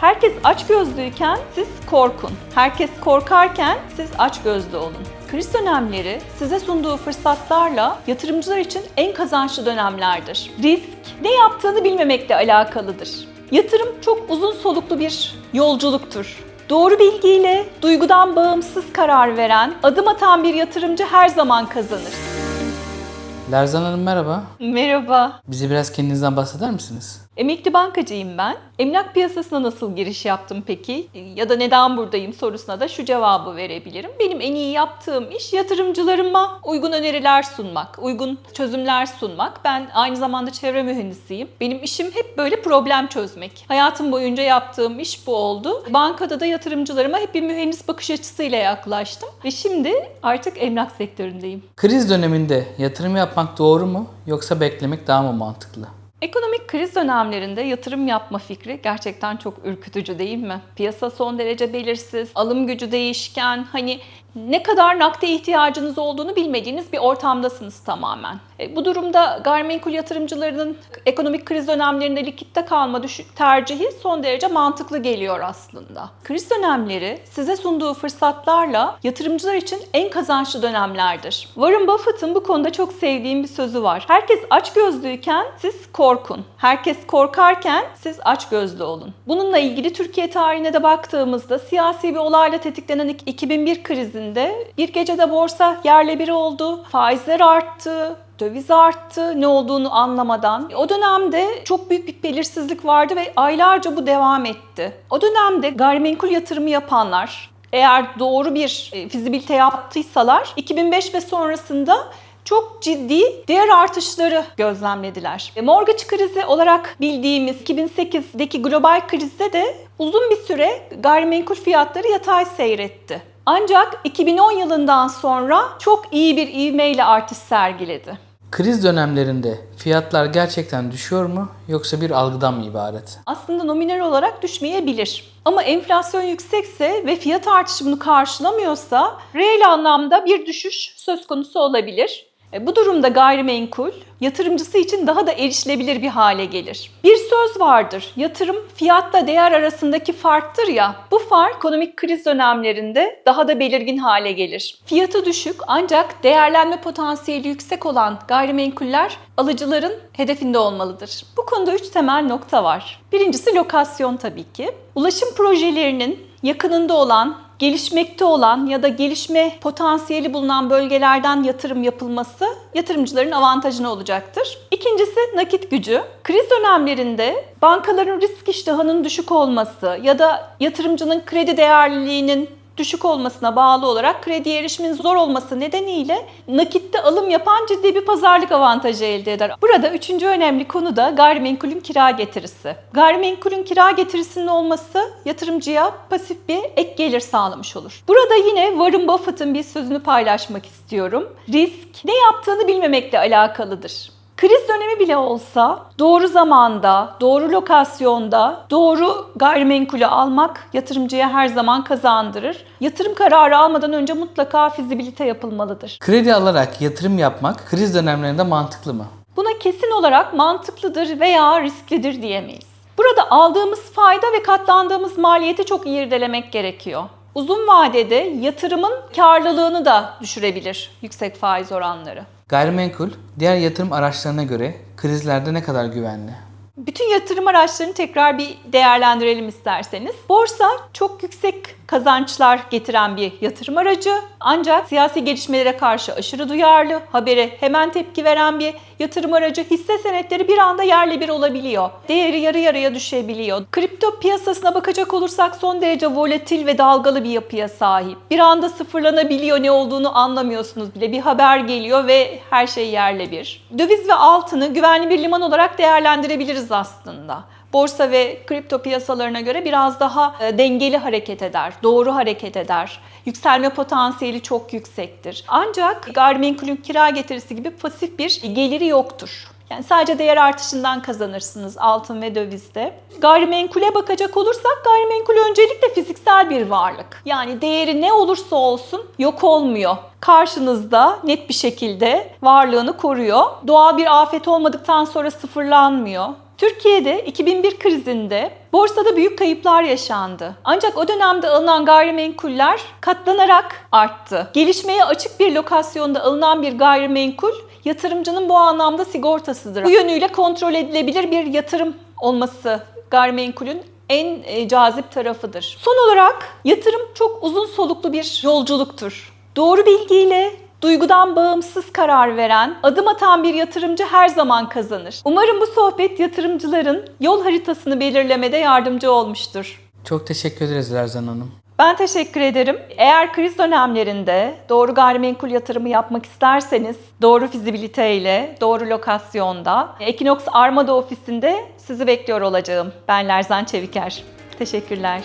Herkes açgözlüyken siz korkun. Herkes korkarken siz açgözlü olun. Kriz dönemleri size sunduğu fırsatlarla yatırımcılar için en kazançlı dönemlerdir. Risk ne yaptığını bilmemekle alakalıdır. Yatırım çok uzun soluklu bir yolculuktur. Doğru bilgiyle duygudan bağımsız karar veren, adım atan bir yatırımcı her zaman kazanır. Lerzan Hanım merhaba. Merhaba. Bize biraz kendinizden bahseder misiniz? Emekli bankacıyım ben. Emlak piyasasına nasıl giriş yaptım peki? Ya da neden buradayım sorusuna da şu cevabı verebilirim. Benim en iyi yaptığım iş yatırımcılarıma uygun öneriler sunmak, uygun çözümler sunmak. Ben aynı zamanda çevre mühendisiyim. Benim işim hep böyle problem çözmek. Hayatım boyunca yaptığım iş bu oldu. Bankada da yatırımcılarıma hep bir mühendis bakış açısıyla yaklaştım. Ve şimdi artık emlak sektöründeyim. Kriz döneminde yatırım yapmak doğru mu yoksa beklemek daha mı mantıklı? Kriz dönemlerinde yatırım yapma fikri gerçekten çok ürkütücü değil mi? Piyasa son derece belirsiz, alım gücü değişken, hani ne kadar nakde ihtiyacınız olduğunu bilmediğiniz bir ortamdasınız tamamen. E, bu durumda gayrimenkul yatırımcılarının ekonomik kriz dönemlerinde likitte kalma tercihi son derece mantıklı geliyor aslında. Kriz dönemleri size sunduğu fırsatlarla yatırımcılar için en kazançlı dönemlerdir. Warren Buffett'ın bu konuda çok sevdiğim bir sözü var. Herkes açgözlüyken siz korkun. Herkes korkarken siz açgözlü olun. Bununla ilgili Türkiye tarihine de baktığımızda siyasi bir olayla tetiklenen 2001 krizinde bir gecede borsa yerle bir oldu. Faizler arttı, döviz arttı ne olduğunu anlamadan. O dönemde çok büyük bir belirsizlik vardı ve aylarca bu devam etti. O dönemde gayrimenkul yatırımı yapanlar eğer doğru bir e, fizibilite yaptıysalar 2005 ve sonrasında çok ciddi değer artışları gözlemlediler. E, Mortgage krizi olarak bildiğimiz 2008'deki global krizde de uzun bir süre gayrimenkul fiyatları yatay seyretti. Ancak 2010 yılından sonra çok iyi bir ivmeyle artış sergiledi. Kriz dönemlerinde fiyatlar gerçekten düşüyor mu yoksa bir algıdan mı ibaret? aslında nominal olarak düşmeyebilir. Ama enflasyon yüksekse ve fiyat artışı bunu karşılamıyorsa reel anlamda bir düşüş söz konusu olabilir. E, Bu durumda gayrimenkul yatırımcısı için daha da erişilebilir bir hale gelir. Bir söz vardır. Yatırım fiyatla değer arasındaki farktır ya. Bu fark ekonomik kriz dönemlerinde daha da belirgin hale gelir. Fiyatı düşük ancak değerlenme potansiyeli yüksek olan gayrimenkuller alıcıların hedefinde olmalıdır. Bu konuda üç temel nokta var. Birincisi lokasyon tabii ki. Ulaşım projelerinin yakınında olan gelişmekte olan ya da gelişme potansiyeli bulunan bölgelerden yatırım yapılması yatırımcıların avantajına olacaktır. İkincisi nakit gücü. Kriz dönemlerinde bankaların risk iştahının düşük olması ya da yatırımcının kredi değerliliğinin düşük olmasına bağlı olarak krediye erişimin zor olması nedeniyle nakitte alım yapan ciddi bir pazarlık avantajı elde eder. Burada üçüncü önemli konu da gayrimenkulün kira getirisi. Gayrimenkulün kira getirisinin olması yatırımcıya pasif bir ek gelir sağlamış olur. Burada yine Warren Buffett'ın bir sözünü paylaşmak istiyorum. Risk ne yaptığını bilmemekle alakalıdır. Kriz dönemi bile olsa doğru zamanda, doğru lokasyonda, doğru gayrimenkulü almak yatırımcıya her zaman kazandırır. Yatırım kararı almadan önce mutlaka fizibilite yapılmalıdır. Kredi alarak yatırım yapmak kriz dönemlerinde mantıklı mı? Buna kesin olarak mantıklıdır veya risklidir diyemeyiz. Burada aldığımız fayda ve katlandığımız maliyeti çok iyi irdelemek gerekiyor. Uzun vadede yatırımın karlılığını da düşürebilir yüksek faiz oranları. Gayrimenkul diğer yatırım araçlarına göre krizlerde ne kadar güvenli? Bütün yatırım araçlarını tekrar bir değerlendirelim isterseniz. Borsa çok yüksek kazançlar getiren bir yatırım aracı. Ancak siyasi gelişmelere karşı aşırı duyarlı, habere hemen tepki veren bir yatırım aracı. Hisse senetleri bir anda yerle bir olabiliyor. Değeri yarı yarıya düşebiliyor. Kripto piyasasına bakacak olursak son derece volatil ve dalgalı bir yapıya sahip. Bir anda sıfırlanabiliyor ne olduğunu anlamıyorsunuz bile. Bir haber geliyor ve her şey yerle bir. Döviz ve altını güvenli bir liman olarak değerlendirebiliriz aslında. Borsa ve kripto piyasalarına göre biraz daha e, dengeli hareket eder, doğru hareket eder. Yükselme potansiyeli çok yüksektir. Ancak gayrimenkulün kira getirisi gibi pasif bir geliri yoktur. Yani sadece değer artışından kazanırsınız altın ve dövizde. Gayrimenkule bakacak olursak gayrimenkul öncelikle fiziksel bir varlık. Yani değeri ne olursa olsun yok olmuyor. Karşınızda net bir şekilde varlığını koruyor. Doğal bir afet olmadıktan sonra sıfırlanmıyor. Türkiye'de 2001 krizinde borsada büyük kayıplar yaşandı. Ancak o dönemde alınan gayrimenkuller katlanarak arttı. Gelişmeye açık bir lokasyonda alınan bir gayrimenkul yatırımcının bu anlamda sigortasıdır. Bu yönüyle kontrol edilebilir bir yatırım olması gayrimenkulün en e, cazip tarafıdır. Son olarak yatırım çok uzun soluklu bir yolculuktur. Doğru bilgiyle duygudan bağımsız karar veren, adım atan bir yatırımcı her zaman kazanır. Umarım bu sohbet yatırımcıların yol haritasını belirlemede yardımcı olmuştur. Çok teşekkür ederiz Lerzan Hanım. Ben teşekkür ederim. Eğer kriz dönemlerinde doğru gayrimenkul yatırımı yapmak isterseniz doğru fizibiliteyle, doğru lokasyonda Equinox Armada ofisinde sizi bekliyor olacağım. Ben Lerzan Çeviker. Teşekkürler.